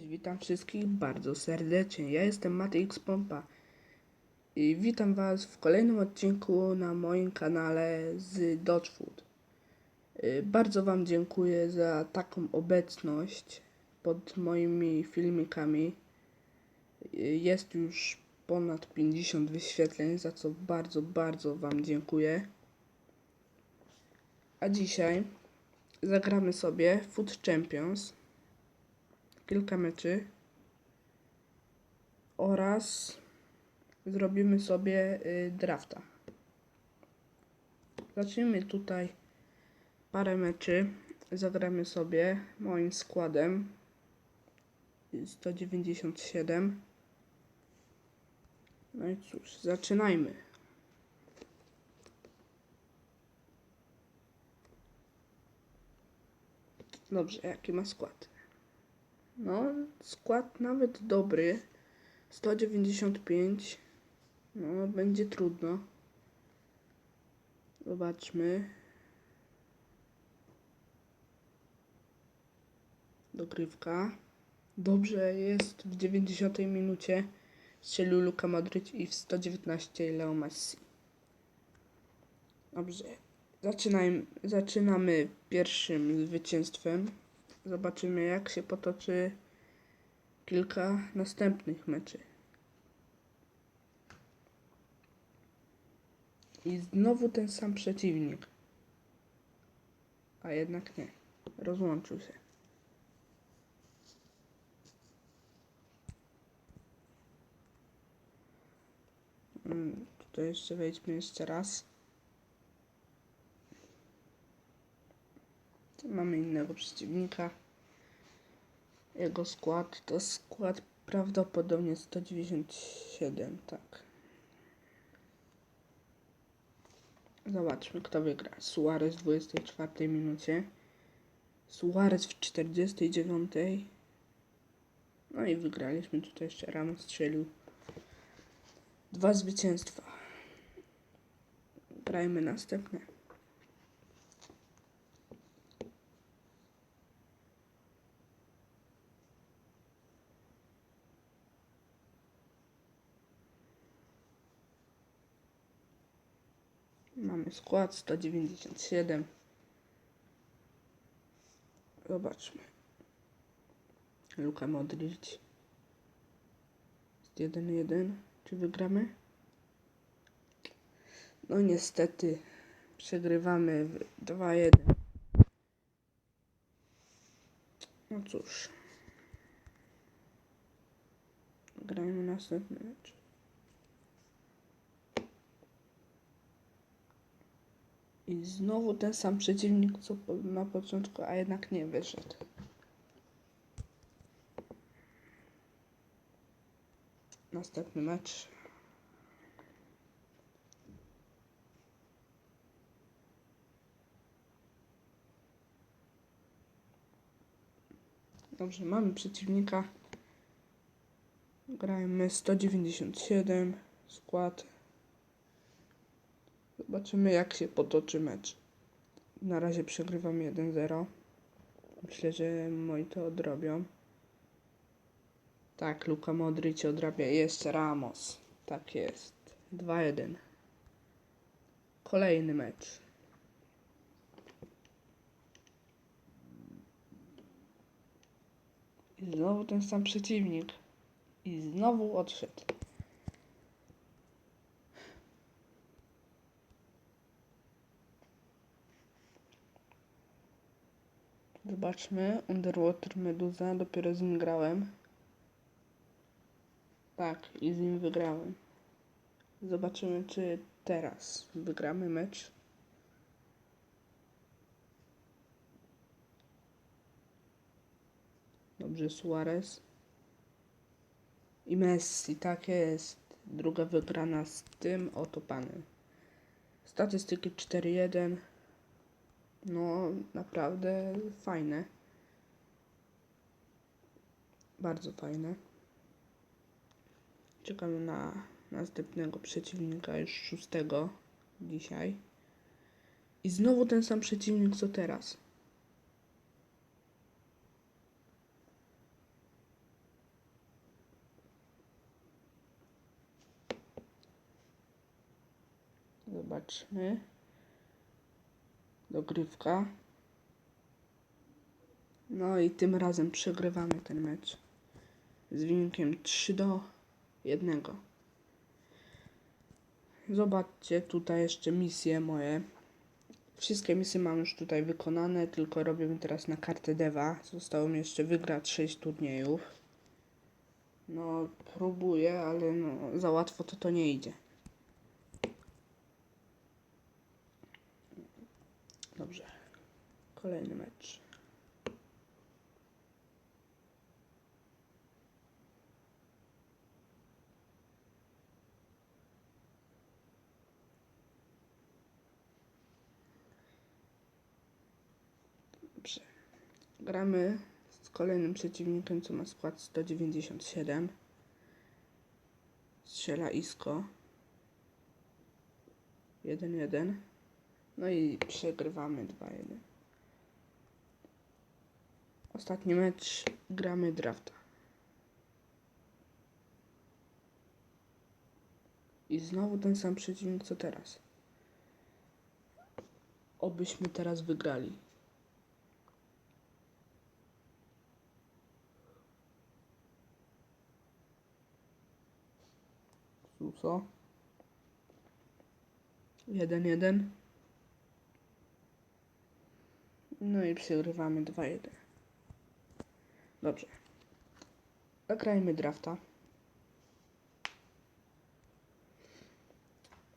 Witam wszystkich bardzo serdecznie. Ja jestem Matix Pompa i witam Was w kolejnym odcinku na moim kanale z Dodgefood. Y, Bardzo Wam dziękuję za taką obecność pod moimi filmikami. Y, Jest już ponad 50 wyświetleń, za co bardzo, bardzo Wam dziękuję. A dzisiaj zagramy sobie Food Champions kilka meczy oraz zrobimy sobie y, drafta. Zacznijmy tutaj parę meczy. Zagramy sobie moim składem 197. No i cóż, zaczynajmy. Dobrze, jaki ma skład? No, skład nawet dobry. 195. No, będzie trudno. Zobaczmy. Dogrywka. Dobrze jest w 90 minucie. Strzelił Luka Modric i w 119 Leo Messi. Dobrze. Zaczynajmy, zaczynamy pierwszym zwycięstwem. Zobaczymy, jak się potoczy kilka następnych meczy. I znowu ten sam przeciwnik. A jednak nie. Rozłączył się. Mm, Tutaj jeszcze wejdźmy jeszcze raz. Mamy innego przeciwnika. Jego skład to skład prawdopodobnie 197, tak. Zobaczmy kto wygra. Suarez w 24 minucie. Suarez w 49. No i wygraliśmy tutaj jeszcze Ramos strzelił. Dwa zwycięstwa. Grajmy następne. Mamy skład 197. Zobaczmy. Luka Modric. Jest 1-1. Czy wygramy? No niestety przegrywamy w 2-1. No cóż. Grajmy następny mecz. I znowu ten sam przeciwnik co na początku, a jednak nie wyszedł. Następny mecz. Dobrze, mamy przeciwnika. Grajmy 197 skład. Zobaczymy jak się potoczy mecz. Na razie przegrywam 1-0. Myślę, że moi to odrobią. Tak, Luka Modric odrabia jeszcze Ramos. Tak jest. 2-1. Kolejny mecz. I znowu ten sam przeciwnik. I znowu odszedł. Zobaczmy. Underwater Meduza. Dopiero z nim grałem. Tak, i z nim wygrałem. Zobaczymy, czy teraz wygramy mecz. Dobrze, Suarez. I Messi, tak jest. Druga wygrana z tym oto panem. Statystyki 4-1. No, naprawdę fajne. Bardzo fajne. Czekamy na następnego przeciwnika, już szóstego dzisiaj. I znowu ten sam przeciwnik co teraz. Zobaczmy. Dogrywka. No i tym razem przegrywamy ten mecz. Z wynikiem 3 do 1. Zobaczcie tutaj jeszcze misje moje. Wszystkie misje mam już tutaj wykonane, tylko robię teraz na kartę Deva. Zostało mi jeszcze wygrać 6 turniejów. No, próbuję, ale no, za łatwo to to nie idzie. Dobrze. Kolejny mecz. Dobrze. Gramy z kolejnym przeciwnikiem, co ma skład 197. Strzela Isko. 1-1. No i przegrywamy 2-1. Ostatni mecz gramy drafta. I znowu ten sam przeciwnik co teraz. Obyśmy teraz wygrali. Suso. 1-1. No i przegrywamy 2-1. Dobrze. Zagrajmy drafta.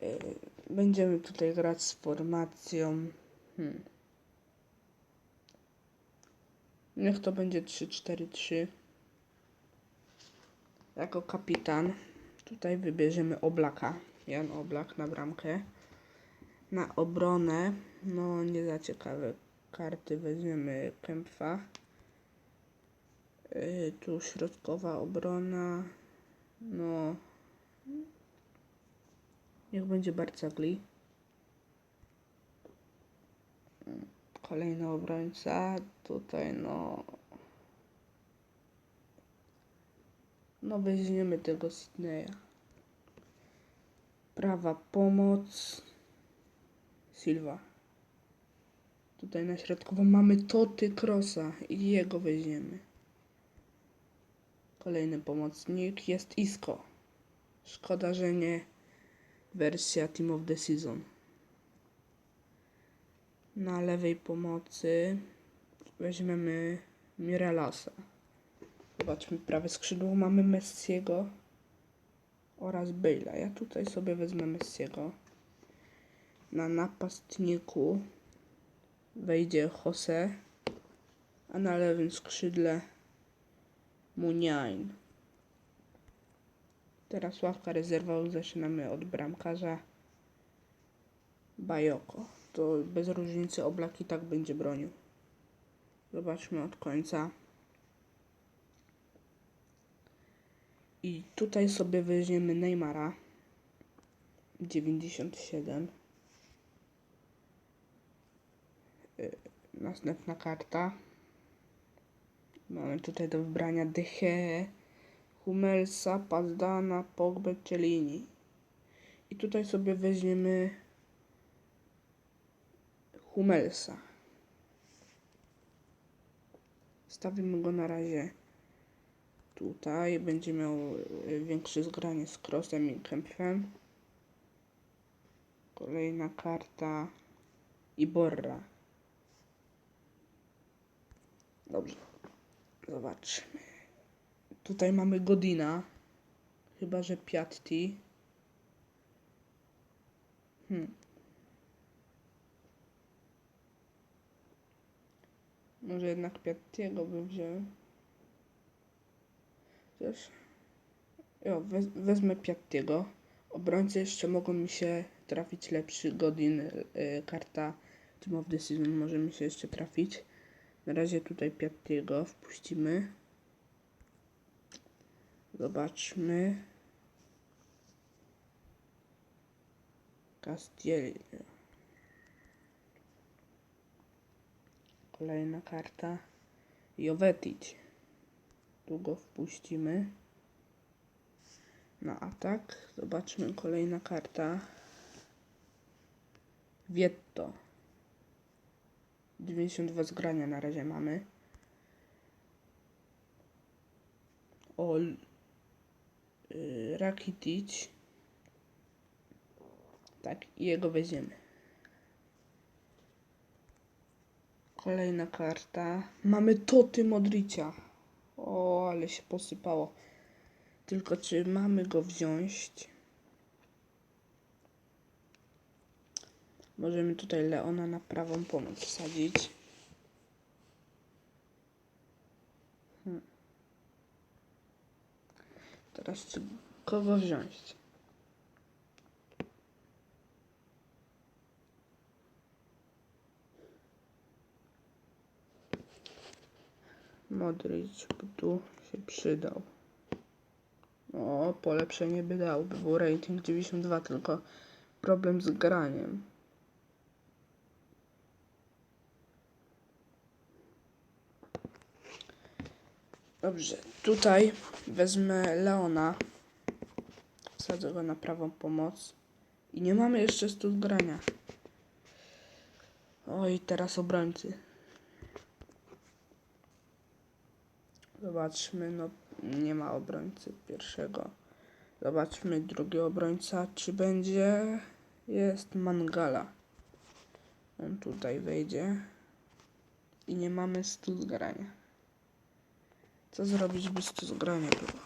Yy, Będziemy tutaj grać z formacją. Hmm. Niech to będzie 3-4-3. Jako kapitan. Tutaj wybierzemy Oblaka. Jan Oblak na bramkę. Na obronę, no nie za ciekawe karty, weźmiemy Kempfa. Yy, tu środkowa obrona, no niech będzie Barcagli. Kolejny obrońca, tutaj no no weźmiemy tego Sydneya. Prawa pomoc. Silva. Tutaj na środkowo mamy Toty Crossa i jego weźmiemy. Kolejny pomocnik jest Isco. Szkoda, że nie wersja Team of the Season. Na lewej pomocy weźmiemy Miralasa. Zobaczmy, prawe skrzydło mamy Messiego oraz Bale'a. Ja tutaj sobie wezmę Messiego. Na napastniku wejdzie Jose, a na lewym skrzydle Muniain. Teraz ławka rezerwową zaczynamy od bramkarza Bajoko. To bez różnicy Oblak i tak będzie bronił. Zobaczmy od końca. I tutaj sobie weźmiemy Neymara 97. Y, Następna karta. Mamy tutaj do wybrania Deche, Humelsa, Pazdana, Pogba, Cellini. I tutaj sobie weźmiemy Humelsa. Stawimy go na razie tutaj. Będzie miał y, większe zgranie z Crossem i Kempfem. Kolejna karta Iborra. Dobrze. Zobaczmy. Tutaj mamy Godina. Chyba, że Piatti. Hmm. Może jednak Piattiego bym wziął. Też. Jo, wez, wezmę Piattiego. Obrońcy jeszcze mogą mi się trafić lepszy. Godin, y, karta Team of Season może mi się jeszcze trafić. Na razie tutaj Piattiego wpuścimy. Zobaczmy. Castiello. Kolejna karta. Jovetic. Tu go wpuścimy. Na atak. Zobaczmy kolejna karta. Vietto. 92 zgrania na razie mamy. O, l- y, Rakitic. Tak, i jego weźmiemy. Kolejna karta. Mamy Toty Modricia. O, ale się posypało. Tylko czy mamy go wziąć? Możemy tutaj Leona na prawą pomoc wsadzić. Hmm. Teraz czy kogo wziąć? Modric by tu się przydał. O, polepszenie by dał, by był rating 92, tylko problem z graniem. Dobrze, tutaj wezmę Leona. Wsadzę go na prawą pomoc. I nie mamy jeszcze stu grania. Oj, teraz obrońcy. Zobaczmy, no nie ma obrońcy pierwszego. Zobaczmy drugi obrońca, czy będzie. Jest Mangala. On tutaj wejdzie. I nie mamy stu zgrania. Co zrobić, by stu zgrania było?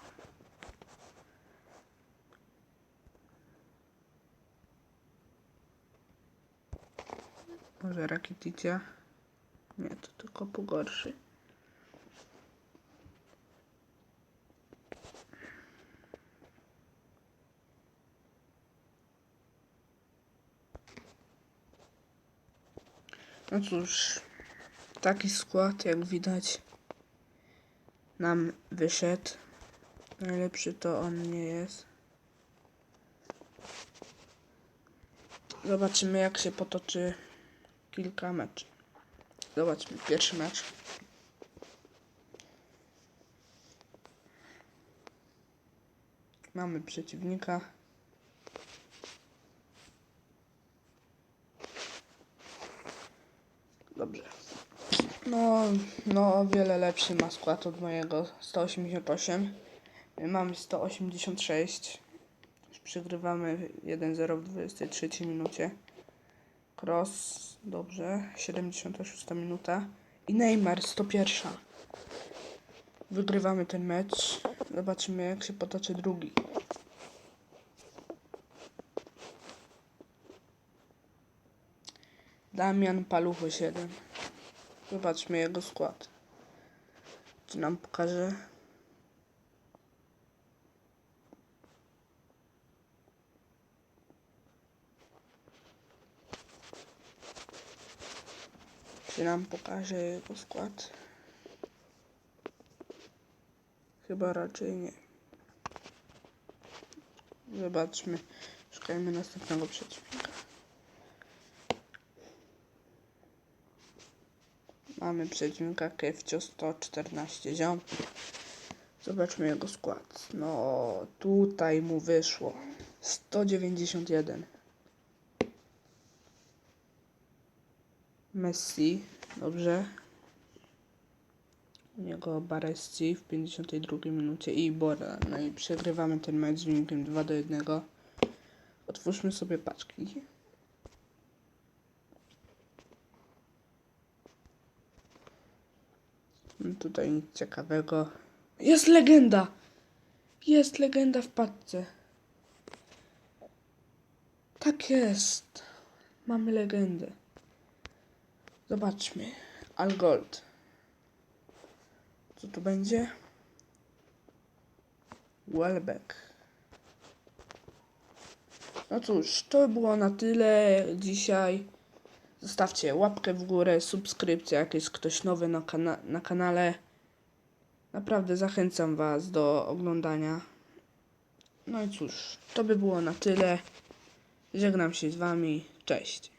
Może Rakiticia? Nie, to tylko pogorszy. No cóż, taki skład, jak widać, nam wyszedł. Najlepszy to on nie jest. Zobaczymy, jak się potoczy kilka meczów. Zobaczmy pierwszy mecz. Mamy przeciwnika. Dobrze. No, no, o wiele lepszy ma skład od mojego 188. My mamy 186. Już przegrywamy 1-0 w 23 minucie. Cross, dobrze, 76 minuta. I Neymar 101. Wygrywamy ten mecz. Zobaczymy jak się potoczy drugi. Damian Paluchy 7. Zobaczmy jego skład. Czy nam pokaże? Czy nam pokaże jego skład? Chyba raczej nie. Zobaczmy. Szukajmy następnego przeciwnika. Mamy przeciwnika Kefcio 114 ziom. Zobaczmy jego skład. No, tutaj mu wyszło 191. Messi, dobrze. U niego Baresi w 52 minucie i Bora. No i przegrywamy ten mecz z wynikiem 2 do 1. Otwórzmy sobie paczki. Tutaj nic ciekawego. Jest legenda! Jest legenda w paczce. Tak jest. Mamy legendę. Zobaczmy. Algold. Co tu będzie? Welbeck. No cóż, to było na tyle dzisiaj. Zostawcie łapkę w górę, subskrypcję, jak jest ktoś nowy na, kana na kanale. Naprawdę zachęcam Was do oglądania. No i cóż, to by było na tyle. Żegnam się z Wami. Cześć.